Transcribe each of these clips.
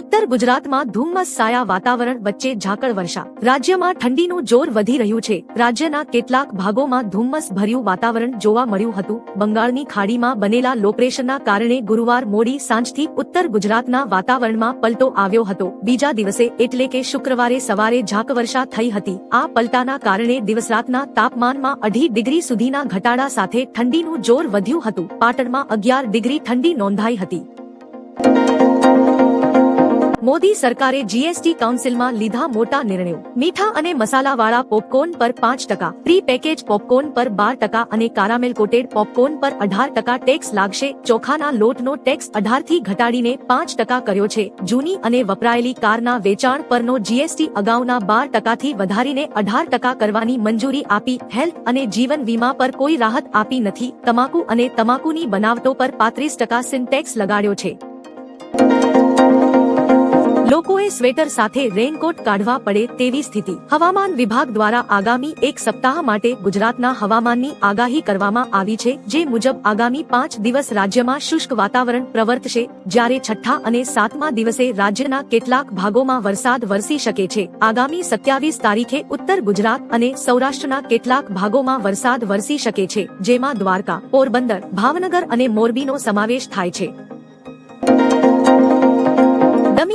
ઉત્તર ગુજરાતમાં ધુમ્મસ સાયા વાતાવરણ વચ્ચે ઝાકળ વર્ષા. રાજ્યમાં ઠંડીનું જોર વધી રહ્યું છે. રાજ્યના કેટલાક ભાગોમાં ધુમ્મસ ભર્યું વાતાવરણ જોવા મળ્યું હતું. બંગાળની ખાડીમાં બનેલા લોપ્રેશનના કારણે ગુરુવાર મોડી સાંજથી ઉત્તર ગુજરાતના વાતાવરણમાં પલટો આવ્યો હતો. બીજા દિવસે એટલે કે શુક્રવારે સવારે ઝાકવર્ષા થઈ હતી. આ પલટાના કારણે દિવસરાતના તાપમાનમાં અઢી ડિગ્રી સુધીના ઘટાડા સાથે ઠંડીનું જોર વધ્યું હતું. પાટણમાં અગિયાર ડિગ્રી ઠંડી નોંધાઈ હતી. મોદી સરકારે જીએસટી કાઉન્સિલમાં લીધા મોટા નિર્ણયો. મીઠા અને મસાલાવાળા પોપકોર્ન પર પાંચ ટકા પ્રી પેકેજ પોપકોર્ન પર બાર ટકા અને કારામેલ કોટેડ પોપકોર્ન પર અઢાર ટકા ટેક્સ લાગશે. ચોખાના લોટનો ટેક્સ અઢારથી ઘટાડીને પાંચ ટકા કર્યો છે. જૂની અને વપરાયેલી કારના વેચાણ પરનો જીએસટી અગાઉના બાર ટકાથી વધારીને અઢાર ટકા કરવાની મંજૂરી આપી. હેલ્થ અને જીવન વીમા પર કોઈ રાહત આપી નથી. તમાકુ અને તમાકુની બનાવટો પર પાંત્રીસ ટકા સિન્ટેક્સ લગાડ્યો છે. લોકોએ સ્વેટર સાથે રેનકોટ કાઢવા પડે તેવી સ્થિતિ. હવામાન વિભાગ દ્વારા આગામી એક સપ્તાહ માટે ગુજરાતના હવામાનની આગાહી કરવામાં આવી છે, જે મુજબ આગામી પાંચ દિવસ રાજ્યમાં શુષ્ક વાતાવરણ પ્રવર્તશે, જ્યારે છઠ્ઠા અને સાતમા દિવસે રાજ્યના કેટલાક ભાગોમાં વરસાદ વરસી શકે છે. આગામી સત્યાવીસ તારીખે ઉત્તર ગુજરાત અને સૌરાષ્ટ્રના કેટલાક ભાગોમાં વરસાદ વરસી શકે છે, જેમાં દ્વારકા, પોરબંદર, ભાવનગર અને મોરબીનો સમાવેશ થાય છે.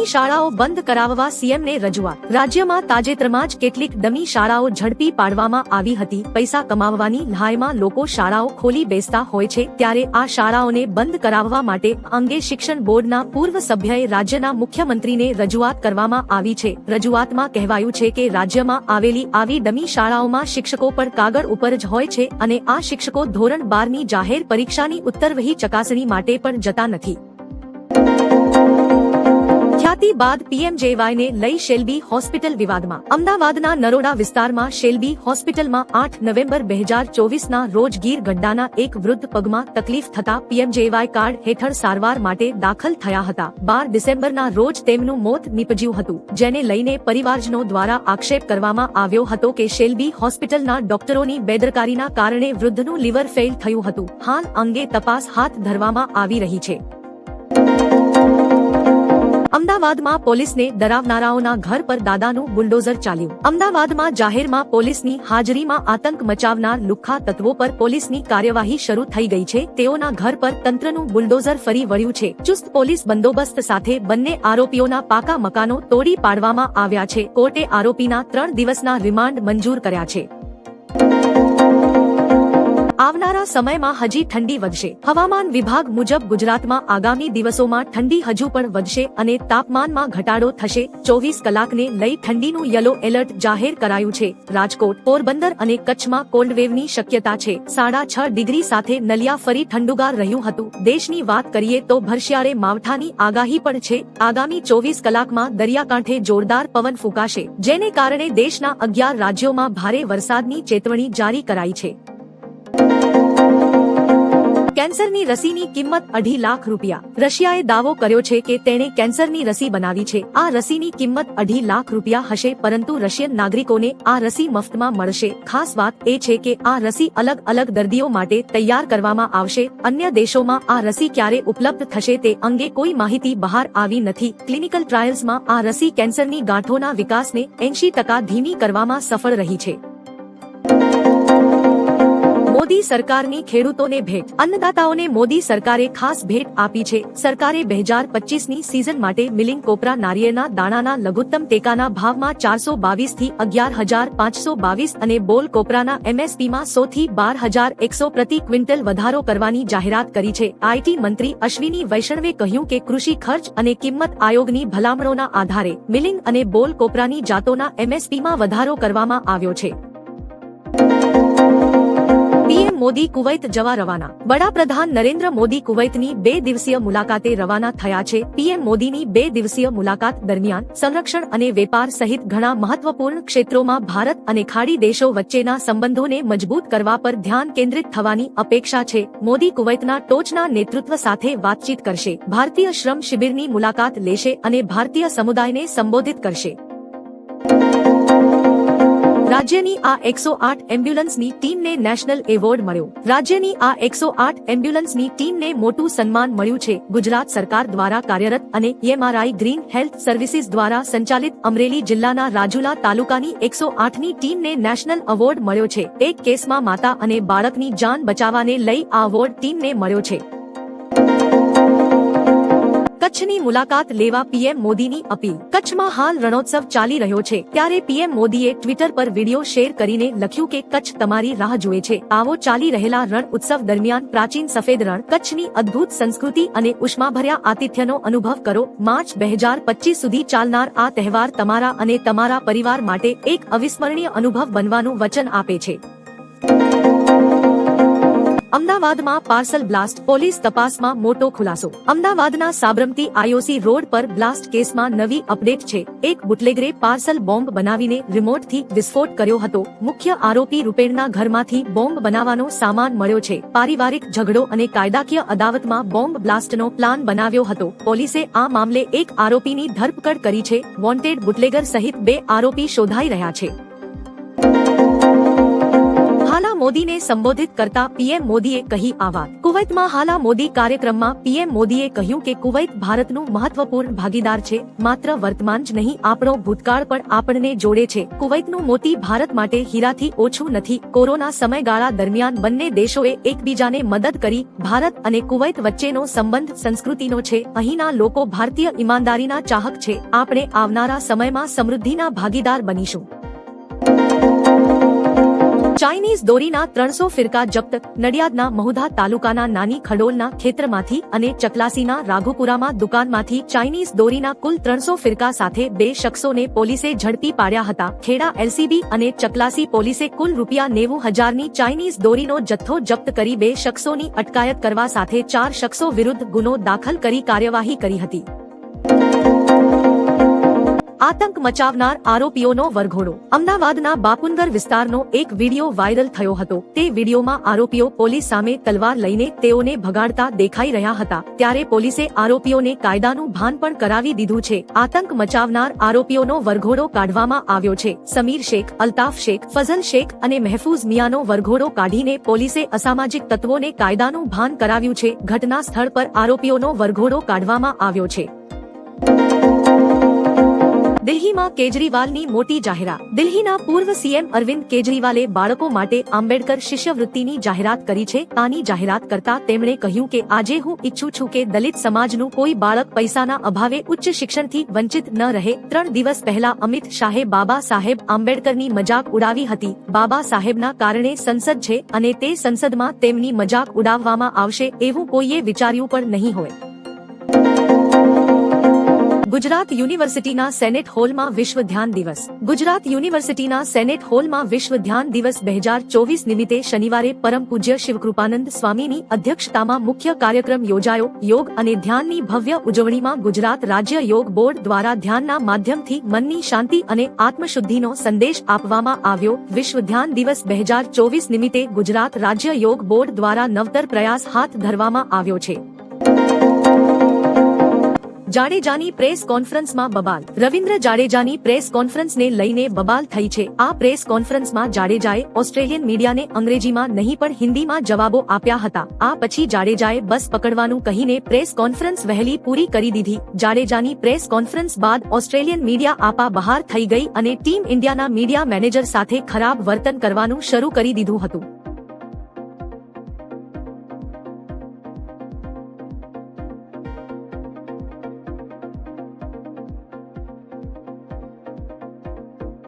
ડમી શાળાઓ બંધ કરાવવા સીએમને રજૂઆત. રાજ્યમાં તાજેતરમાં જ કેટલીક ડમી શાળાઓ ઝડપી પાડવામાં આવી હતી. પૈસા કમાવવાની લહાયમાં લોકો શાળાઓ ખોલી બેસતા હોય છે ત્યારે આ શાળાઓને બંધ કરાવવા માટે અંગે શિક્ષણ બોર્ડના પૂર્વ સભ્યએ રાજ્યના મુખ્યમંત્રીને રજૂઆત કરવામાં આવી છે. રજૂઆતમાં કહેવાયું છે કે રાજ્યમાં આવેલી આવી ડમી શાળાઓમાં શિક્ષકો પણ કાગળ ઉપર જ હોય છે અને આ શિક્ષકો ધોરણ બારની જાહેર પરીક્ષાની ઉત્તરવહી ચકાસણી માટે પણ જતા નથી. ખ્યાતિ બાદ પીએમજેવાયને લઈ શેલ્બી હોસ્પિટલ વિવાદમાં. અમદાવાદના નરોડા વિસ્તારમાં શેલ્બી હોસ્પિટલમાં આઠ નવેમ્બર બે હજાર ચોવીસના રોજ ગીર ગઢડાના એક વૃદ્ધ પગમાં તકલીફ થતા પીએમજેવાય કાર્ડ હેઠળ સારવાર માટે દાખલ થયા હતા. બાર ડિસેમ્બરના રોજ તેમનું મોત નીપજ્યું હતું, જેને લઈને પરિવારજનો દ્વારા આક્ષેપ કરવામાં આવ્યો હતો કે શેલ્બી હોસ્પિટલના ડોક્ટરોની બેદરકારીના કારણે વૃદ્ધનું લીવર ફેલ થયું હતું. હાલ અંગે તપાસ હાથ ધરવામાં આવી રહી છે. અમદાવાદમાં પોલીસને ડરાવનારાઓના ઘર પર દાદાનું બુલડોઝર ચાલ્યું. અમદાવાદમાં જાહેરમાં પોલીસની હાજરીમાં આતંક મચાવનાર લુખ્ખા તત્વો પર પોલીસની કાર્યવાહી શરૂ થઈ ગઈ છે. તેઓના ઘર પર તંત્રનું બુલડોઝર ફરી વળ્યું છે. ચુસ્ત પોલીસ બંદોબસ્ત સાથે બંને આરોપીઓના પાકા મકાનો તોડી પાડવામાં આવ્યા છે. કોર્ટે આરોપીના ત્રણ દિવસના રિમાન્ડ મંજૂર કર્યા છે. આવનારા સમયમાં હજી ઠંડી વધશે. હવામાન વિભાગ મુજબ ગુજરાતમાં આગામી દિવસોમાં ઠંડી હજુ પણ વધશે અને તાપમાનમાં ઘટાડો થશે. ચોવીસ કલાકને લઈ ઠંડીનું યલો એલર્ટ જાહેર કરાયું છે. રાજકોટ, પોરબંદર અને કચ્છમાં કોલ્ડવેવની શક્યતા છે. સાડા છ ડિગ્રી સાથે નલિયા ફરી ઠંડુગાર રહ્યું હતું. દેશની વાત કરીએ તો ભરશિયાળે માવઠાની આગાહી પણ છે. આગામી ચોવીસ કલાકમાં દરિયાકાંઠે જોરદાર પવન ફૂંકાશે, જેને કારણે દેશના અગિયાર રાજ્યોમાં ભારે વરસાદની ચેતવણી જારી કરાઈ છે. કેન્સરની રસીની કિંમત અઢી લાખ રૂપિયા. રશિયાએ દાવો કર્યો છે કે તેણે કેન્સરની રસી બનાવી છે. આ રસીની કિંમત અઢી લાખ રૂપિયા હશે, પરંતુ રશિયન નાગરિકોને આ રસી મફતમાં મળશે. ખાસ વાત એ છે કે આ રસી અલગ અલગ દર્દીઓ માટે તૈયાર કરવામાં આવશે. અન્ય દેશોમાં આ રસી ક્યારે ઉપલબ્ધ થશે તે અંગે કોઈ માહિતી બહાર આવી નથી. ક્લિનિકલ ટ્રાયલ્સમાં આ રસી કેન્સરની ગાંઠોના વિકાસને એંશી ટકા ધીમી કરવામાં સફળ રહી છે. મોદી સરકારની ખેડૂતોને ભેટ. અન્નદાતાઓને મોદી સરકારે ખાસ ભેટ આપી છે. સરકારે બે હજાર પચીસની સિઝન માટે મિલિંગ કોપરા નારિયેળના દાણાના લઘુત્તમ ટેકાના ભાવમાં ચારસો બાવીસથી અગિયાર હજાર પાંચસો બાવીસ અને બોલ કોપરાના એમએસપીમાં સો થી બાર હજાર એકસો પ્રતિ ક્વિન્ટલ વધારો કરવાની જાહેરાત કરી છે. આઈટી મંત્રી અશ્વિની વૈષ્ણવે કહ્યું કે કૃષિ ખર્ચ અને કિંમત આયોગની ભલામણોના આધારે મિલિંગ અને બોલ કોપરાની જાતોના એમએસપીમાં વધારો કરવામાં આવ્યો છે. મોદી કુવૈત જવા રવાના. વડાપ્રધાન નરેન્દ્ર મોદી કુવૈતની બે દિવસીય મુલાકાતે રવાના થયા છે. પીએમ મોદીની બે દિવસીય મુલાકાત દરમિયાન સંરક્ષણ અને વેપાર સહિત ઘણા મહત્વપૂર્ણ ક્ષેત્રોમાં ભારત અને ખાડી દેશો વચ્ચેના સંબંધોને મજબૂત કરવા પર ધ્યાન કેન્દ્રિત થવાની અપેક્ષા છે. મોદી કુવૈતના ટોચના નેતૃત્વ સાથે વાતચીત કરશે. ભારતીય શ્રમ શિબિરની મુલાકાત લેશે અને ભારતીય સમુદાયને સંબોધિત કરશે. રાજ્યની આ એકસો આઠ એમ્બ્યુલન્સની ટીમને નેશનલ એવોર્ડ મળ્યો. રાજ્યની આ એકસો આઠ એમ્બ્યુલન્સની ટીમને મોટું સન્માન મળ્યું છે. ગુજરાત સરકાર દ્વારા કાર્યરત અને એમઆરઆઈ ગ્રીન હેલ્થ સર્વિસીસ દ્વારા સંચાલિત અમરેલી જિલ્લાના રાજુલા તાલુકાની એકસો આઠની ટીમને નેશનલ એવોર્ડ મળ્યો છે. એક કેસમાં માતા અને બાળકની જાન બચાવવાને લઈ આ એવોર્ડ ટીમને મળ્યો છે. કચ્છની મુલાકાત લેવા પીએમ મોદીની અપીલ. કચ્છમાં હાલ રણોત્સવ ચાલી રહ્યો છે. ત્યારે પીએમ મોદીએ ટ્વિટર પર વીડિયો શેર કરીને લખ્યું કે કચ્છ તમારી રાહ જુએ છે. આવો ચાલી રહેલા રણ ઉત્સવ દરમિયાન પ્રાચીન સફેદ રણ, કચ્છની અદ્ભુત સંસ્કૃતિ અને ઉષ્માભર્યા આતિથ્યનો અનુભવ કરો. માર્ચ બે હજાર પચીસ સુધી ચાલનાર આ તહેવાર તમારા અને તમારા પરિવાર માટે એક અવિસ્મરણીય અનુભવ બનવાનું વચન આપે છે. અમદાવાદમાં પાર્સલ બ્લાસ્ટ, પોલીસ તપાસમાં મોટો ખુલાસો. અમદાવાદના સાબરમતી આઈઓસી રોડ પર બ્લાસ્ટ કેસમાં નવી અપડેટ છે. એક બુટલેગરે પાર્સલ બોમ્બ બનાવીને રિમોટથી વિસ્ફોટ કર્યો હતો. મુખ્ય આરોપી રૂપેણના ઘરમાંથી બોમ્બ બનાવવાનો સામાન મળ્યો છે. પારિવારિક ઝઘડો અને કાયદાકીય અદાવતમાં બોમ્બ બ્લાસ્ટનો પ્લાન બનાવ્યો હતો. પોલીસે આ મામલે એક આરોપીની ધરપકડ કરી છે. વોન્ટેડ બુટલેગર સહિત બે આરોપી શોધાઈ રહ્યા છે. મોદીને સંબોધિત કરતા પીએમ મોદીએ કહી આ વાત. કુવૈતમાં હાલા મોદી કાર્યક્રમમાં પીએમ મોદીએ કહ્યું કે કુવૈત ભારતનું મહત્વપૂર્ણ ભાગીદાર છે, માત્ર વર્તમાન જ નહીં, આપણો ભૂતકાળ પણ આપણને જોડે છે. કુવૈતનું મોતી ભારત માટે હીરાથી ઓછું નથી. કોરોના સમયગાળા દરમિયાન બંને દેશોએ એકબીજાને મદદ કરી, ભારત અને કુવૈત વચ્ચેનો સંબંધ સંસ્કૃતિનો છે. અહીંના લોકો ભારતીય ઈમાનદારીના ચાહક છે. આપણે આવનારા સમયમાં સમૃદ્ધિના ભાગીદાર બનીશું. ચાઇનીઝ દોરીના ત્રણસો ફિરકા જપ્ત, નડિયાદના મહુધા તાલુકાના નાની ખડોલના ખેતરમાંથી અને ચકલાસીના રાઘુપુરામાં દુકાનમાંથી ચાઇનીઝ દોરીના કુલ ત્રણસો ફિરકા સાથે બે શખ્સોને પોલીસે ઝડપી પાડ્યા હતા. ખેડા એલસીબી અને ચકલાસી પોલીસે કુલ રૂપિયા નેવું હજારની ચાઇનીઝ દોરીનો જથ્થો જપ્ત કરી બે શખ્સોની અટકાયત કરવા સાથે ચાર શખ્સો વિરુદ્ધ ગુનો દાખલ કરી કાર્યવાહી કરી હતી. આતંક મચાવનાર આરોપીઓનો વરઘોડો. અમદાવાદના બાપુનગર વિસ્તારનો એક વીડિયો વાયરલ થયો હતો. તે વિડીયોમાં આરોપીઓ પોલીસ સામે તલવાર લઈને તેઓને ભગાડતા દેખાઈ રહ્યા હતા. ત્યારે પોલીસે આરોપીઓને કાયદાનું ભાન પણ કરાવી દીધું છે. આતંક મચાવનાર આરોપીઓનો વરઘોડો કાઢવામાં આવ્યો છે. સમીર શેખ, અલ્તાફ શેખ, ફઝલ શેખ અને મહેફૂઝ મિયાનો વરઘોડો કાઢીને પોલીસે અસામાજિક તત્વોને કાયદાનું ભાન કરાવ્યું છે. ઘટના સ્થળ પર આરોપીઓનો વરઘોડો કાઢવામાં આવ્યો છે. દિલ્હીમાં કેજરીવાલની મોટી જાહેરાત. દિલ્હીના પૂર્વ સીએમ અરવિંદ કેજરીવાલે બાળકો માટે આંબેડકર શિષ્યવૃત્તિની જાહેરાત કરી છે. આની જાહેરાત કરતા તેમણે કહ્યું કે, આજે હું ઈચ્છું છું કે દલિત સમાજનું કોઈ બાળક પૈસાના અભાવે ઉચ્ચ શિક્ષણથી વંચિત ન રહે. ત્રણ દિવસ પહેલા અમિત શાહે બાબા સાહેબ આંબેડકરની મજાક ઉડાવી હતી. બાબા સાહેબના કારણે સંસદ છે અને તે સંસદમાં તેમની મજાક ઉડાવવામાં આવશે એવું કોઈએ વિચાર્યું પણ નહીં હોય. ગુજરાત યુનિવર્સિટીના સેનેટ હોલમાં વિશ્વ ધ્યાન દિવસ. ગુજરાત યુનિવર્સિટીના સેનેટ હોલમાં વિશ્વ ધ્યાન દિવસ બે હજાર ચોવીસ નિમિત્તે શનિવારે પરમ પૂજ્ય શિવકૃપાનંદ સ્વામીની અધ્યક્ષતામાં મુખ્ય કાર્યક્રમ યોજાયો. યોગ અને ધ્યાનની ભવ્ય ઉજવણીમાં ગુજરાત રાજ્ય યોગ બોર્ડ દ્વારા ધ્યાનના માધ્યમથી મનની શાંતિ અને આત્મશુદ્ધિનો સંદેશ આપવામાં આવ્યો. વિશ્વ ધ્યાન દિવસ બે હજાર ચોવીસ નિમિત્તે ગુજરાત રાજ્ય યોગ બોર્ડ દ્વારા નવતર પ્રયાસ હાથ ધરવામાં આવ્યો છે. જાડેજાની પ્રેસ કોન્ફરન્સમાં બબાલ. રવિન્દ્ર જાડેજાની પ્રેસ કોન્ફરન્સને લઈને બબાલ થઈ છે. આ પ્રેસ કોન્ફરન્સમાં જાડેજાએ ઓસ્ટ્રેલિયન મીડિયાને અંગ્રેજીમાં નહીં પણ હિન્દીમાં જવાબો આપ્યા હતા. આ પછી જાડેજાએ બસ પકડવાનું કહીને પ્રેસ કોન્ફરન્સ વહેલી પૂરી કરી દીધી. જાડેજાની પ્રેસ કોન્ફરન્સ બાદ ઓસ્ટ્રેલિયન મીડિયા આપા બહાર થઈ ગઈ અને ટીમ ઇન્ડિયાના મીડિયા મેનેજર સાથે ખરાબ વર્તન કરવાનું શરૂ કરી દીધું હતું.